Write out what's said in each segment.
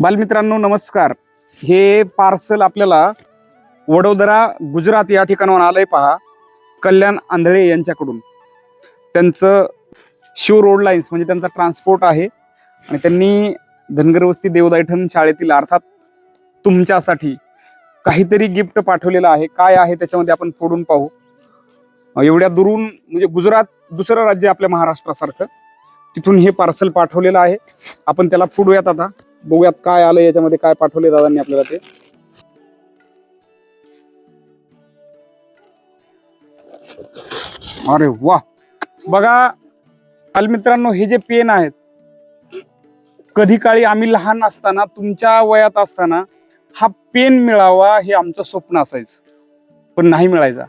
बालमित्रांनो नमस्कार. हे पार्सल आपल्याला वडोदरा गुजरात या ठिकाणाहून आलंय पहा. कल्याण आंधळे यांच्याकडून. त्यांचं शिव रोड लाईन्स म्हणजे त्यांचा ट्रान्सपोर्ट आहे. आणि त्यांनी धनगरवस्ती देवदैठण शाळेतील अर्थात तुमच्यासाठी काहीतरी गिफ्ट पाठवलेलं आहे. काय आहे त्याच्यामध्ये आपण फोडून पाहू. एवढ्या दुरून म्हणजे गुजरात दुसरं राज्य आपल्या महाराष्ट्रासारखं. तिथून हे पार्सल पाठवलेलं आहे. आपण त्याला फोडूयात आता. बघूयात काय आलं याच्यामध्ये काय पाठवले दादांनी आपल्याला ते. अरे वा. बघा बालमित्रांनो हे जे पेन आहेत कधी काळी आम्ही लहान असताना तुमच्या वयात असताना हा पेन मिळावा हे आमचं स्वप्न असायचं पण नाही मिळायचा.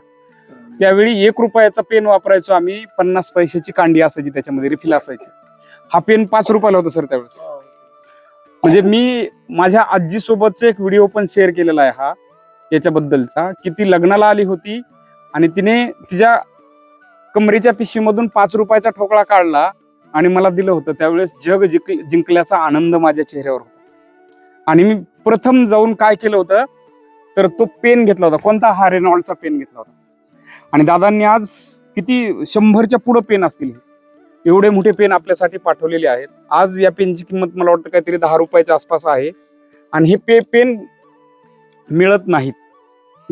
त्यावेळी एक रुपयाचा पेन वापरायचो आम्ही पन्नास पैशाची कांडी असायची त्याच्यामध्ये रिफिल असायची. हा पेन पाच रुपयाला होता सर त्यावेळेस. म्हणजे मी माझ्या आजीसोबतचा एक व्हिडिओ पण शेअर केलेला आहे हा याच्याबद्दलचा की ती लग्नाला आली होती आणि तिने तिच्या कमरेच्या पिशवीमधून पाच रुपयाचा ठोकळा काढला आणि मला दिलं होतं. त्यावेळेस जग जिंक जिंकल्याचा आनंद माझ्या चेहऱ्यावर होता. आणि मी प्रथम जाऊन काय केलं होतं तर तो पेन घेतला होता. कोणता? हा रेनॉल्डचा पेन घेतला होता. आणि दादांनी आज किती शंभरच्या पुढं पेन असतील एवढे मोठे पेन आपल्यासाठी पाठवलेले आहेत. आज या पेनची किंमत मला वाटतं काहीतरी दहा रुपयाच्या आसपास आहे. आणि हे पे पेन मिळत नाहीत.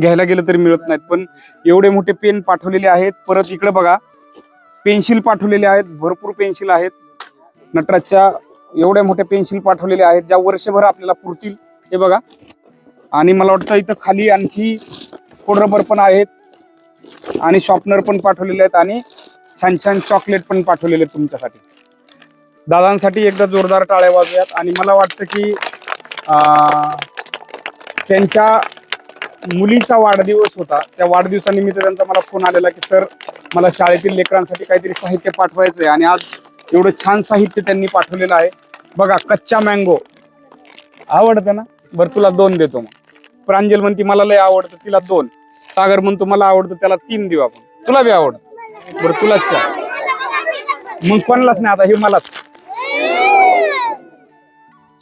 घ्यायला गेलं तरी मिळत नाहीत. पण एवढे मोठे पेन पाठवलेले आहेत. परत इकडे बघा. पेन्सिल पाठवलेले आहेत. भरपूर पेन्सिल आहेत. नटराजच्या एवढ्या मोठ्या पेन्सिल पाठवलेल्या आहेत ज्या वर्षभर आपल्याला पुरतील. हे बघा. आणि मला वाटतं इथं खाली आणखी कोडरबर पण आहेत. आणि शॉर्पनर पण पाठवलेले आहेत. आणि छान छान चॉकलेट पण पाठवलेले आहेत तुमच्यासाठी. दादांसाठी एकदा जोरदार टाळ्या वाजूयात आणि मला वाटतं की त्यांच्या मुलीचा वाढदिवस होता. त्या वाढदिवसानिमित्त त्यांचा मला फोन आलेला की सर मला शाळेतील लेकरांसाठी काहीतरी साहित्य पाठवायचं आहे आणि आज एवढं छान साहित्य त्यांनी पाठवलेलं आहे. बघा कच्चा मँगो आवडतं ना? बरं तुला दोन देतो मग. प्रांजल म्हणती मला लय आवडतं तिला दोन. सागर म्हणतो मला आवडतं त्याला तीन देऊ आपण. तुला बी आवडतं. बरं तुलाच चार मग कोणालाच नाही आता हे मलाच.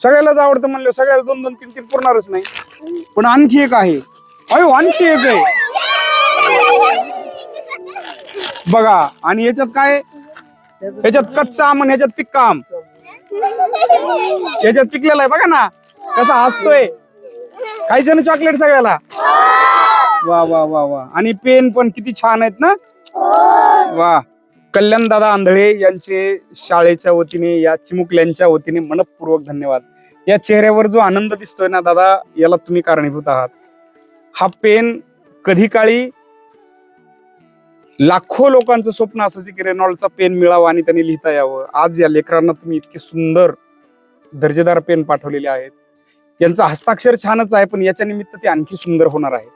सगळ्यालाच आवडतं म्हणलं सगळ्याला दोन दोन तीन तीन पुरणारच नाही. पण आणखी एक आहे. अयो आणखी एक आहे. बघा आणि याच्यात काय? याच्यात कच्चा आम आणि याच्यात पिक्का आम. याच्यात पिकलेला आहे बघा ना. कसा हसतोय. खायचं ना चॉकलेट सगळ्याला? वा वा वा वा. आणि पेन पण किती छान आहेत ना. वा. कल्याण दादा आंधळे यांचे शाळेच्या वतीने या चिमुकल्यांच्या वतीने मनपूर्वक धन्यवाद. या चेहऱ्यावर जो आनंद दिसतोय ना दादा याला तुम्ही कारणीभूत आहात. हा पेन कधी काळी लाखो लोकांचं स्वप्न असायचं की रेनॉल्डचा पेन मिळावा आणि त्यांनी लिहिता यावं. आज या लेकरांना तुम्ही इतके सुंदर दर्जेदार पेन पाठवलेले आहेत. यांचं हस्ताक्षर छानच आहे पण याच्या निमित्त ते आणखी सुंदर होणार आहे.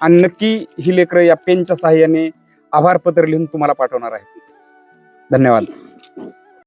आणि नक्की ही लेकरं या पेनच्या सहाय्याने आभार पत्र लिहून तुम्हाला पाठवणार आहे. धन्यवाद.